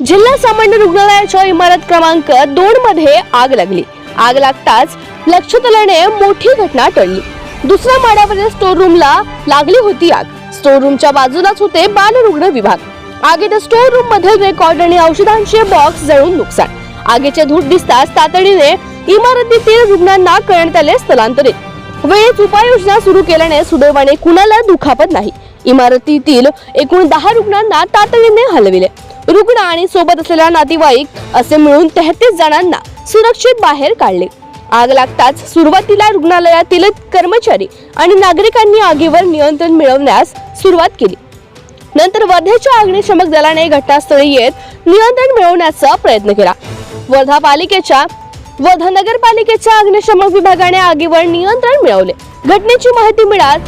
जिल्हा सामान्य रुग्णालयाच्या इमारत क्रमांक दोन मध्ये आग लागली. आग लागताच लक्ष मोठी घटना टळली. दुसऱ्या माड्यावरील स्टोर रूमला लागली होती आग. स्टोर रूमच्या बाजूलाच होते बालरुग्ण विभाग. आगीत स्टोर रूममध्ये रेकॉर्ड आणि औषधांचे बॉक्स जळून नुकसान. आगीचे धूट दिसताच तातडीने इमारतीतील रुग्णांना करण्यात आले स्थलांतरित. वेळेत उपाययोजना सुरू केल्याने सुदैवाने कुणाला दुखापत नाही. इमारतीतील एकूण दहा रुग्णांना तातडीने हलविले. रुग्ण आणि सोबत असलेल्या नातेवाईक असे मिळून तेहतीस जणांना सुरक्षित बाहेर काढले. आग लागताच सुरुवातीला रुग्णालयातील कर्मचारी आणि नागरिकांनी आगीवर नियंत्रण मिळवण्यास सुरुवात केली. नंतर वर्ध्याच्या अग्निशमक दलाने घटनास्थळी येत नियंत्रण मिळवण्याचा प्रयत्न केला. वर्धा पालिकेच्या व नगरपालिकेच्या अग्निशमक विभागाने आगीवर नियंत्रण मिळवले. घटनेची माहिती मिळात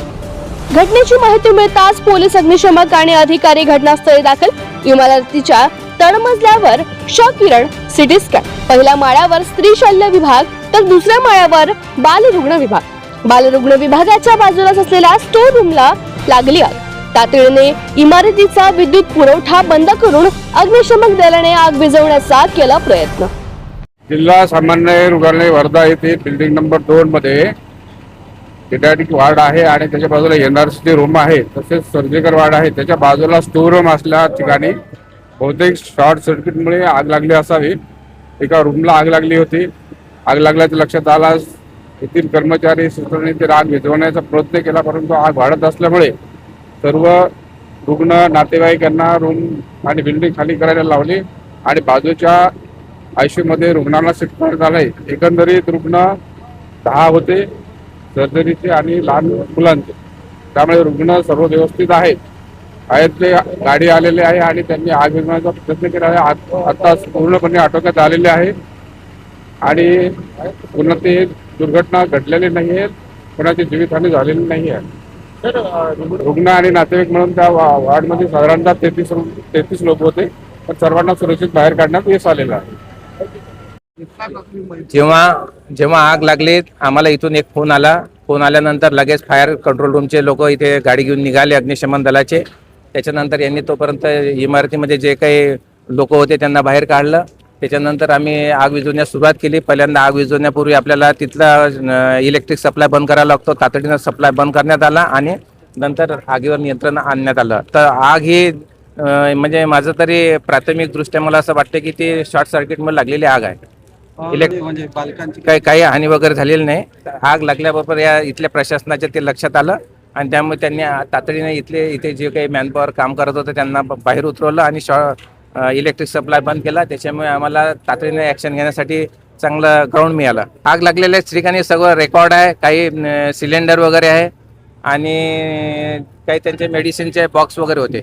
घटनेची माहिती मिळताच पोलीस अग्निशमक आणि अधिकारी घटनास्थळी दाखल. इमारतीच्या तळमजल्यावर क्ष किरण सिटी स्कॅन. पहिल्या माळ्यावर स्त्री शल्य विभाग तर दुसऱ्या माळ्यावर बालरुग्ण विभाग. बालरुग्ण विभागाच्या बाजूलाच असलेल्या स्टोर रूमला लागली आग. तातडीने इमारतीचा विद्युत पुरवठा बंद करून अग्निशमक दलाने आग विझवण्याचा केला प्रयत्न. जिल्हा सामान्य रुग्णालय वर्धा येथे बिल्डिंग नंबर दोन मध्ये पेडॅटिक वार्ड आहे आणि त्याच्या बाजूला एनआरसीचे रूम आहे. तसेच सर्जिकल वार्ड आहे. त्याच्या बाजूला स्टोर रूम असल्या ठिकाणी बहुतेक शॉर्ट सर्किटमुळे आग लागली असावी. एका रूमला आग लागली होती. आग लागल्याचं लक्षात आल्यास येथील कर्मचारी सूत्रांनी ते आग विझवण्याचा प्रयत्न केला परंतु आग वाढत असल्यामुळे सर्व रुग्ण नातेवाईकांना रूम आणि बिल्डिंग खाली करायला लावली आणि बाजूच्या आयसीयू मध्ये रुग्णांना शिफ्ट करण्यात एकंदरीत रुग्ण दहा होते सर्जरीचे आणि लहान मुलांचे. त्यामुळे रुग्ण सर्व व्यवस्थित आहेत. आहेत ते गाडी आलेले आहे आणि त्यांनी आग विझवण्याचा प्रयत्न केला आहे. आत- पूर्णपणे आटोक्यात आलेले आहे. आणि पुन्हा ते दुर्घटना घडलेली नाही आहेत. कोणाची जीवितहानी झालेली नाही आहे. रुग्ण आणि नातेवाईक म्हणून त्या वार्डमध्ये साधारणतः तेहतीस तेहतीस लोक होते. पण सर्वांना सुरक्षित बाहेर काढण्यात यश आलेलं आहे. जेव्हा जेव्हा आग लागली आम्हाला इथून एक फोन आला. फोन आल्यानंतर लगेच फायर कंट्रोल रूमचे लोक इथे गाडी घेऊन निघाले अग्निशमन दलाचे. त्याच्यानंतर यांनी तोपर्यंत इमारतीमध्ये जे काही लोक होते त्यांना बाहेर काढलं. त्याच्यानंतर आम्ही आग विझवण्यास सुरुवात केली. पहिल्यांदा आग विझवण्यापूर्वी आपल्याला तिथला इलेक्ट्रिक सप्लाय बंद करावा लागतो. तातडीनं सप्लाय बंद करण्यात आला आणि नंतर आगीवर नियंत्रण आणण्यात आलं. तर आग ही म्हणजे माझं तरी प्राथमिकदृष्ट्या मला असं वाटतं की ती शॉर्ट सर्किटमुळे लागलेली आग आहे. इलेक्ट- म्हणजे बालकांची काही काही हानी वगैरे झालेली नाही. आग लागल्याबरोबर या इथल्या प्रशासनाच्या ते लक्षात आलं आणि त्यामुळे त्यांनी आ- तातडीने इथले इथे जे काही मॅनपॉवर काम करत होतं त्यांना ब- बाहेर उतरवलं आणि शॉ इलेक्ट्रिक सप्लाय बंद केला. त्याच्यामुळे आम्हाला तातडीने ॲक्शन घेण्यासाठी चांगलं ग्राउंड मिळालं. आग लागलेल्या ठिकाणी सगळं रेकॉर्ड आहे. काही सिलेंडर वगैरे आहे आणि काही त्यांचे मेडिसिनचे बॉक्स वगैरे होते.